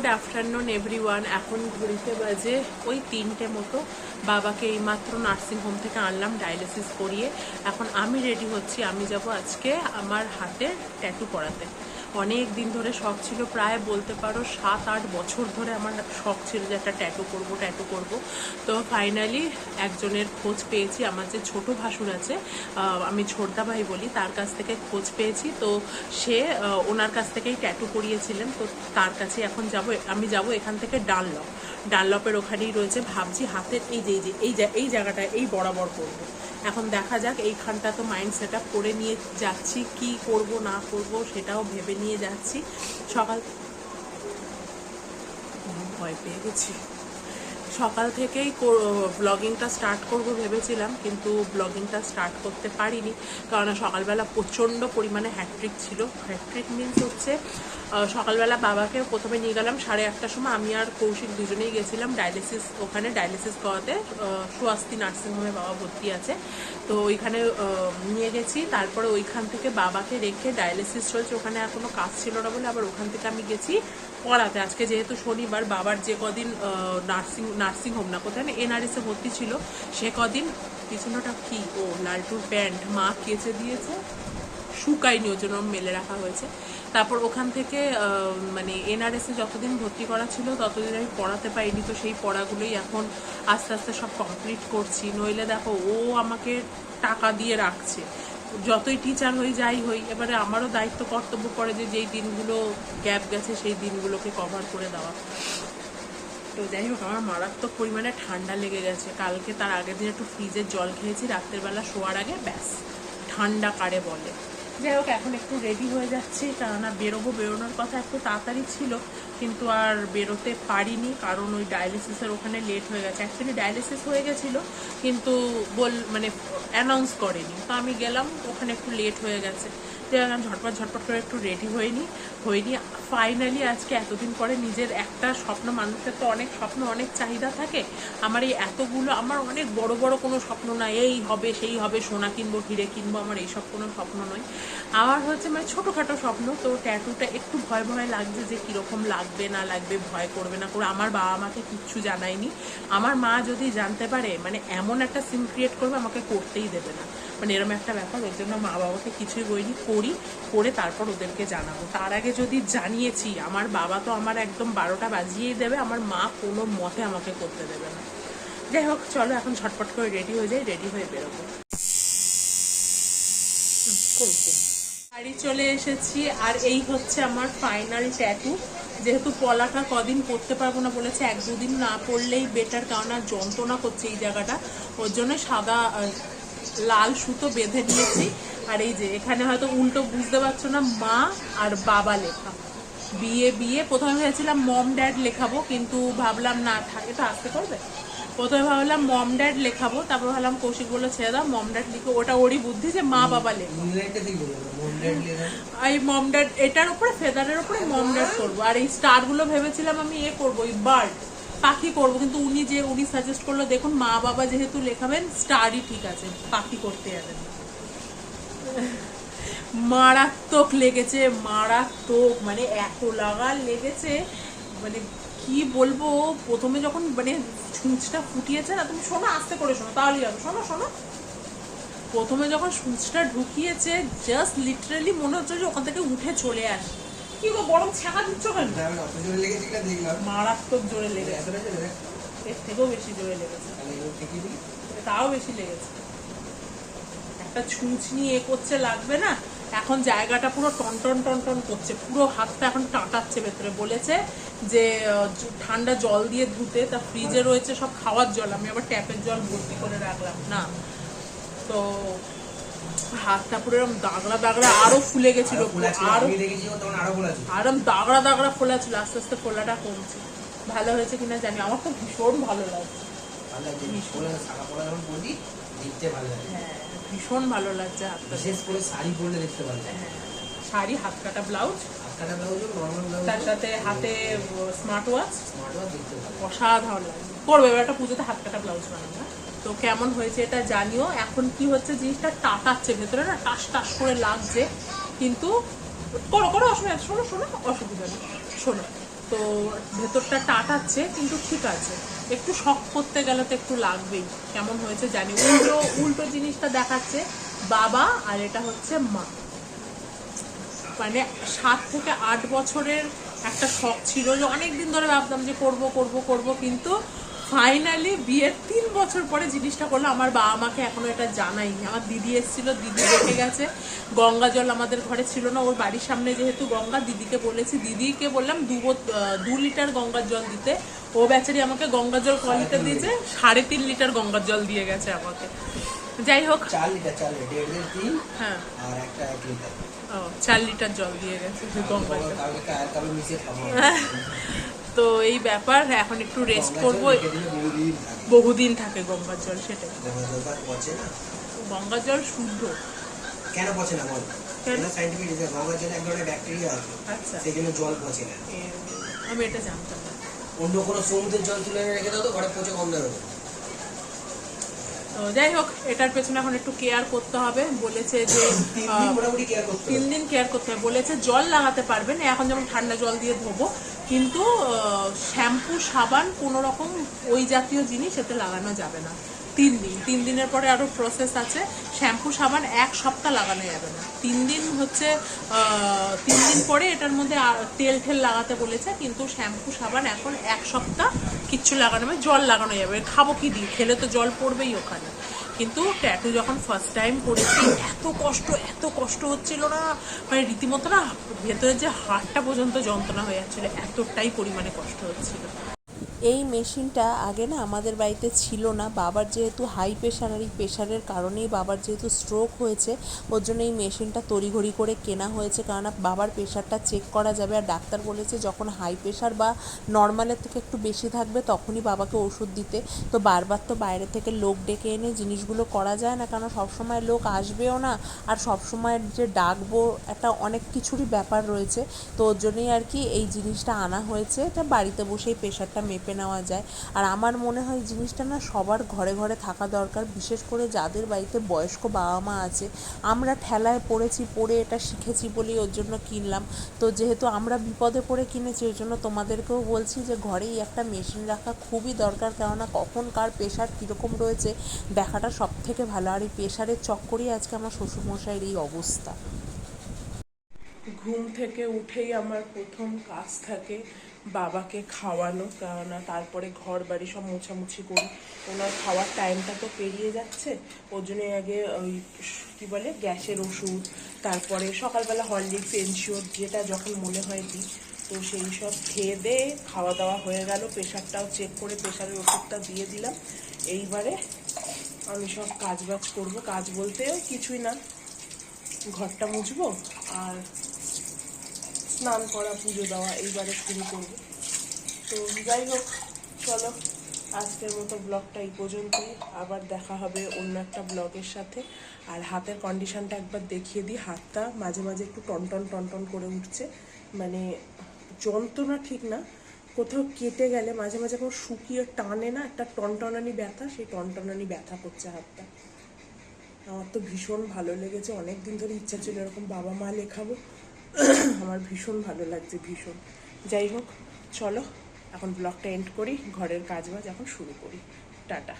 Good afternoon everyone এখন ঘুরিতে বাজে ওই তিনটে মতো। বাবাকে এইমাত্র নার্সিং হোম থেকে আনলাম ডায়ালিসিস করিয়ে। এখন আমি রেডি হচ্ছি, আমি যাব আজকে আমার হাতে ট্যাটু করাতে অনেক দিন ধরে শখ ছিল, প্রায় বলতে পারো সাত, আট বছর ধরে আমার শখ ছিল যে একটা ট্যাটু করব ট্যাটু করব। তো ফাইনালি একজনের খোঁজ পেয়েছি, আমার যে ছোট ভাসুর আছে আমি ছোটদা ভাই বলি, তার কাছ থেকে খোঁজ পেয়েছি। তো সে ওনার কাছ থেকেই ট্যাটু করিয়েছিলেন, তো তার কাছে এখন যাব, আমি যাব এখান থেকে ডানলপ। ডানলপের ওখানেই রয়েছে, ভাবছি হাতের এই যে এই যে, এই জায়গাটা এই বরাবর করব। এখন দেখা যাক, এইখানটা তো মাইন্ড সেট আপ করে নিয়ে যাচ্ছি, কি করব, না করব, সেটাও ভেবে নিয়ে যাচ্ছি। সকাল ভয় পেয়ে গেছি। সকাল থেকেই ব্লগিংটা স্টার্ট করব ভেবেছিলাম, কিন্তু ব্লগিংটা স্টার্ট করতে পারিনি কারণ সকালবেলা প্রচণ্ড পরিমাণে হ্যাট্রিক ছিল। হ্যাট্রিক মিনস হচ্ছে সকালবেলা বাবাকে প্রথমে নিয়ে গেলাম, সাড়ে আটটার সময় আমি আর কৌশিক দুজনেই গেছিলাম ডায়ালিসিস ওখানে ডায়ালিসিস করাতে সুয়াস্তি নার্সিংহোমে বাবা ভর্তি আছে। তো ওইখানে নিয়ে গেছি, তারপরে ওইখান থেকে বাবাকে রেখে ডায়ালিসিস চলছে, ওখানে আর কোনো কাজ ছিল না বলে আবার ওখান থেকে আমি গেছি পড়াতে। আজকে যেহেতু শনিবার, বাবার যে কদিন নার্সিং নার্সিং হোম না, কোথায় না এনআরএসে ভর্তি ছিল। সে কদিন, পিছনটা কি? ও, লালটুর প্যান্ট। মা কেচে দিয়েছে, শুকায়নি, ওর জন্য মেলে রাখা হয়েছে। তারপর ওখান থেকে মানে এনআরএসে যতদিন ভর্তি করা ছিল, ততদিন আমি পড়াতে পারিনি। তো সেই পড়াগুলোই এখন আস্তে আস্তে সব কমপ্লিট করছি। নইলে দেখো, ও আমাকে টাকা দিয়ে রাখছে। যতই টিচার হই, যাই হই, এবারে আমারও দায়িত্ব কর্তব্য পড়ে যে যেই দিনগুলো গ্যাপ গেছে, সেই দিনগুলোকে কভার করে দেওয়া। তো যাই হোক, আমার মারাত্মক পরিমাণে ঠান্ডা লেগে গেছে। কালকে তার আগের দিন একটু ফ্রিজের জল খেয়েছি, রাত্রের বেলা শোয়ার আগে ব্যাস, ঠান্ডা কারে বলে। যাই হোক, এখন একটু রেডি হয়ে যাচ্ছি, কেননা বেরোবো, বেরোনোর কথা একটু তাড়াতাড়ি ছিল, কিন্তু আর বেরোতে পারিনি, কারণ ওই ডায়ালিসিসের ওখানে লেট হয়ে গেছে। অ্যাকচুয়ালি ডায়ালিসিস হয়ে গেছিল, কিন্তু বল মানে অ্যানাউন্স করেনি। তো আমি গেলাম, ওখানে একটু লেট হয়ে গেছে। যে আমি ঝটপট ঝটপট করে একটু রেডি হয়নি হয়নি ফাইনালি আজকে এতদিন পরে নিজের একটা স্বপ্ন, মানুষের তো অনেক স্বপ্ন, অনেক চাহিদা থাকে। আমার এই এতগুলো, আমার অনেক বড় বড় কোনো স্বপ্ন না, এই হবে, সেই হবে, সোনা কিনবো, হিরে কিনবো, আমার এইসব কোনো স্বপ্ন নয়। আমার হচ্ছে মানে ছোটোখাটো স্বপ্ন, তো ট্যাটুটা একটু ভয় ভয় লাগছে যে কীরকম লাগবে, না লাগবে, ভয় করবে না করে। আমার বাবা মাকে কিচ্ছু জানায়নি। আমার মা যদি জানতে পারে মানে এমন একটা সিম ক্রিয়েট করবে, আমাকে করতেই দেবে না। মানে এরকম একটা ব্যাপার, ওর জন্য মা বাবাকে কিছুই বইনি করি করে তারপর ওদেরকে জানাব। তার আগে যদি জানিয়েছি, আমার বাবা তো আমার একদম বারোটা বাজিয়েই দেবে, আমার মা কোনো মতে আমাকে করতে দেবে না। যাই হোক, চলো এখন ঝটপট করে রেডি হয়ে যাই রেডি হয়ে বেরোবো। বাড়ি চলে এসেছি, আর এই হচ্ছে আমার ফাইনাল ট্যাটু যেহেতু পলাটা কদিন করতে পারব না বলেছে, এক দুদিন না পড়লেই বেটার কারণ আর যন্ত্রণা করছে এই জায়গাটা। ওর জন্য সাদা লাল সুতো বেঁধে নিয়েছি। আর এই যে এখানে হয়তো উল্টো বুঝতে পারছ না মা আর বাবা লেখা। বিয়ে বিয়ে। প্রথমে ভেবেছিলাম মম ড্যাড লেখাবো কিন্তু ভাবলাম না থাক এটা আসতে করবে। প্রথমে ভাবলাম মম ড্যাড লেখাবো তারপর ভাবলাম কৌশিক বলল ছেড়ে দাও মম ড্যাড লিখো। ওটা ওরই বুদ্ধি যে মা বাবা লেখো। এই মম ড্যাড এটার উপরে ফেদারের উপরে মম ড্যাড করব। আর এই স্টারগুলো ভেবেছিলাম আমি এ করব এই বার্ড পাখি করব, কিন্তু উনি যে, উনি সাজেস্ট করল, দেখুন, মা বাবা যেহেতু লেখাবেন স্টারই ঠিক আছে, পাখি করতে যাবেন। মারাত্মক লেগেছে, মারাত্মক মানে এত লাগার লেগেছে মানে কি বলব, প্রথমে যখন মানে ছুঁচটা ফুটিয়েছে না, তুমি শোনো, আস্তে করে শোনো, তাহলেই হবে, শোনো শোনো। প্রথমে যখন সুচটা ঢুকিয়েছে জাস্ট লিটারালি মনে হচ্ছে যে ওখান থেকে উঠে চলে আসে কি গো ছাকা দিচ্ছ কেন? মারাত্মক জোরে লেগেছে। এর থেকেও বেশি জোরে লেগেছে। তাও বেশি লেগেছে। একটা ছুঁচ নিয়ে এ করছে লাগবে না? এখন জায়গাটা পুরো টনটন টনটন করছে। পুরো হাতটা এখন টাটাচ্ছে ভেতরে। বলেছে যে ঠান্ডা জল দিয়ে ধুতে তা ফ্রিজে রয়েছে সব খাওয়ার জল। আমি আবার ট্যাপের জল ভর্তি করে রাখলাম। না তো হাতটা পুরো এরকম দাগড়া দাগড়া আরও ফুলে গেছিল আরও আরম দাগড়া দাগড়া ফোলা ছিল আস্তে আস্তে ফোলাটা কমছে। ভালো হয়েছে কিনা জানি আমার তো ভীষণ ভালো লাগছে। লাগছে হ্যাঁ ভীষণ ভালো লাগছে হাতটা বিশেষ করে শাড়ি পরলে দেখতে ভালো লাগে হ্যাঁ, শাড়ি হাত কাটা ব্লাউজ। তার সাথে হাতে স্মার্ট ওয়াচ ওয়াচ দেখতে অসাধারণ লাগে করবে এবার একটা পুজোতে হাত কাটা ব্লাউজ বানাবো হ্যাঁ? তো কেমন হয়েছে এটা জানিও। এখন কি হচ্ছে জিনিসটা টাটাচ্ছে ভেতরে না, টাস টাস করে লাগছে। কিন্তু করো করো, অসুবিধা শোনো শোনো, অসুবিধা নেই, শোনো। তো ভেতরটা টাটাচ্ছে কিন্তু ঠিক আছে। একটু শখ করতে গেলে তো একটু লাগবেই। কেমন হয়েছে জানি উল্টো উল্টো জিনিসটা দেখাচ্ছে বাবা আর এটা হচ্ছে মা। মানে সাত থেকে আট বছরের একটা শখ ছিল যে অনেক দিন ধরে ভাবতাম যে করব করব করব, কিন্তু ফাইনালি বিয়ের তিন বছর পরে জিনিসটা করল। আমার বাবা মাকে এখনও এটা জানাইনি। আমার দিদি এসেছিল দিদি দেখে গেছে। গঙ্গা জল আমাদের ঘরে ছিল না ওর বাড়ির সামনে যেহেতু গঙ্গা দিদিকে বলেছি দিদিকে বললাম দু দু লিটার গঙ্গার জল দিতে। ও বেচারি আমাকে গঙ্গা জল ক লিটার দিয়েছে সাড়ে তিন লিটার গঙ্গার জল দিয়ে গেছে আমাকে। যাই হোক। চার লিটার চার লিটার হ্যাঁ। আর একটা এক লিটার। ও চার লিটার জল দিয়ে গেছে গঙ্গা জল। তো এই ব্যাপার এখন একটু রেস্ট করব। বহুদিন থাকে গঙ্গার জল সেটাই না। গঙ্গার জল শুদ্ধ। কেন পচে না বল? সাইন্টিফিক রিজন গঙ্গা জলে এক ধরনের ব্যাকটেরিয়া আছে। আচ্ছা। সেই জন্য জল পচে না। আমি এটা জানতাম না। অন্য কোনো সমুদ্রের জল তুলে রেখে দাও তো ঘরে পচে গন্ধ হবে। তো যাই হোক এটার পেছনে এখন একটু কেয়ার করতে হবে। বলেছে যে তিন দিন কেয়ার করতে হবে। বলেছে জল লাগাতে পারবেন এখন যেমন ঠান্ডা জল দিয়ে ধোবো কিন্তু শ্যাম্পু, সাবান কোনো রকম ওই জাতীয় জিনিস এতে লাগানো যাবে না। তিন দিন। তিন দিনের পরে আরও প্রসেস আছে। শ্যাম্পু, সাবান এক সপ্তাহ লাগানো যাবে না। তিন দিন হচ্ছে তিন দিন পরে এটার মধ্যে তেল ঠেল লাগাতে বলেছে, কিন্তু শ্যাম্পু, সাবান এখন এক সপ্তাহ কিচ্ছু লাগানো যাবে জল লাগানো যাবে। খাব কি দিই খেলে তো জল পড়বেই ওখানে। কিন্তু ট্যাটু যখন ফার্স্ট টাইম করেছি, এত কষ্ট এত কষ্ট হচ্ছিল না। মানে রীতিমতো না ভেতরের যে হাড়টা পর্যন্ত যন্ত্রণা হয়ে যাচ্ছিল, এতটাই পরিমাণে কষ্ট হচ্ছিল। এই মেশিনটা আগে না আমাদের বাড়িতে ছিল না। বাবার যেহেতু হাই প্রেশার আর এই প্রেশারের কারণেই বাবার যেহেতু স্ট্রোক হয়েছে, ওর জন্য এই মেশিনটা তড়িঘড়ি করে কেনা হয়েছে। কারণ বাবার প্রেশারটা চেক করা যাবে। আর ডাক্তার বলেছে যখন হাই প্রেশার বা নর্মালের থেকে একটু বেশি থাকবে তখনই বাবাকে ওষুধ দিতে। তো বারবার তো বাইরে থেকে লোক ডেকে এনে জিনিসগুলো করা যায় না। কারণ সবসময় লোক আসবেও না। আর সবসময় যে ডাকবো একটা অনেক কিছুরই ব্যাপার রয়েছে। তো ওর জন্যই আর কি এই জিনিসটা আনা হয়েছে। এটা বাড়িতে বসেই প্রেশারটা মেপে নেওয়া যায়। আর আমার মনে হয় জিনিসটা না সবার ঘরে ঘরে থাকা দরকার, বিশেষ করে যাদের বাড়িতে বয়স্ক বাবা মা আছে। আমরা ঠেলায় পড়েছি, পড়ে এটা শিখেছি বলেই ওর জন্য কিনলাম। তো যেহেতু আমরা বিপদে পড়ে কিনেছি, ওই জন্য তোমাদেরকেও বলছি যে ঘরেই একটা মেশিন রাখা খুবই দরকার। কেননা কখন কার প্রেশার কীরকম রয়েছে, দেখাটা সব থেকে ভালো। আর এই প্রেশারের চক্করেই আজকে আমার শ্বশুরমশাইয়ের এই অবস্থা। ঘুম থেকে উঠেই আমার প্রথম কাজ থাকে বাবাকে খাওয়ানো, কেননা তারপরে ঘর বাড়ি সব মোছামুছি করি। ওনার খাওয়ার টাইমটা তো পেরিয়ে যাচ্ছে। ওর জন্য আগে ওই কী বলে, গ্যাসের ওষুধ, তারপরে সকালবেলা হরলিক্স এনশিওর যেটা যখন মনে হয় দিই, তো সেই সব খেয়ে দিয়ে খাওয়া দাওয়া হয়ে গেল। প্রেশারটাও চেক করে প্রেশারের ওষুধটা দিয়ে দিলাম। এইবারে আমি সব কাজ বাজ করব। কাজ বলতে কিছুই না। ঘরটা মুছবো আর স্নান করা, পুজো দেওয়া, এইবারে শুরু করব। তো যাই হোক, চলো, আজকের মতো ব্লগটা এই পর্যন্তই। আবার দেখা হবে অন্য একটা ব্লগের সাথে। আর হাতের কন্ডিশনটা একবার দেখিয়ে দিই। হাতটা মাঝে মাঝে একটু টনটন টনটন করে উঠছে। মানে যন্ত্রণা ঠিক না। কোথাও কেটে গেলে মাঝে মাঝে কোনো শুকিয়ে টানে না, একটা টনটনানি ব্যথা, সেই টনটনানি ব্যথা করছে হাতটা। আমার তো ভীষণ ভালো লেগেছে। অনেক দিন ধরে ইচ্ছা ছিল এরকম বাবা মা লেখাবো। আমার ভীষণ ভালো লাগছে, ভীষণ। যাই হোক, চলো, এখন ব্লগটা এন্ড করি, ঘরের কাজ বাজ এখন শুরু করি। টাটা।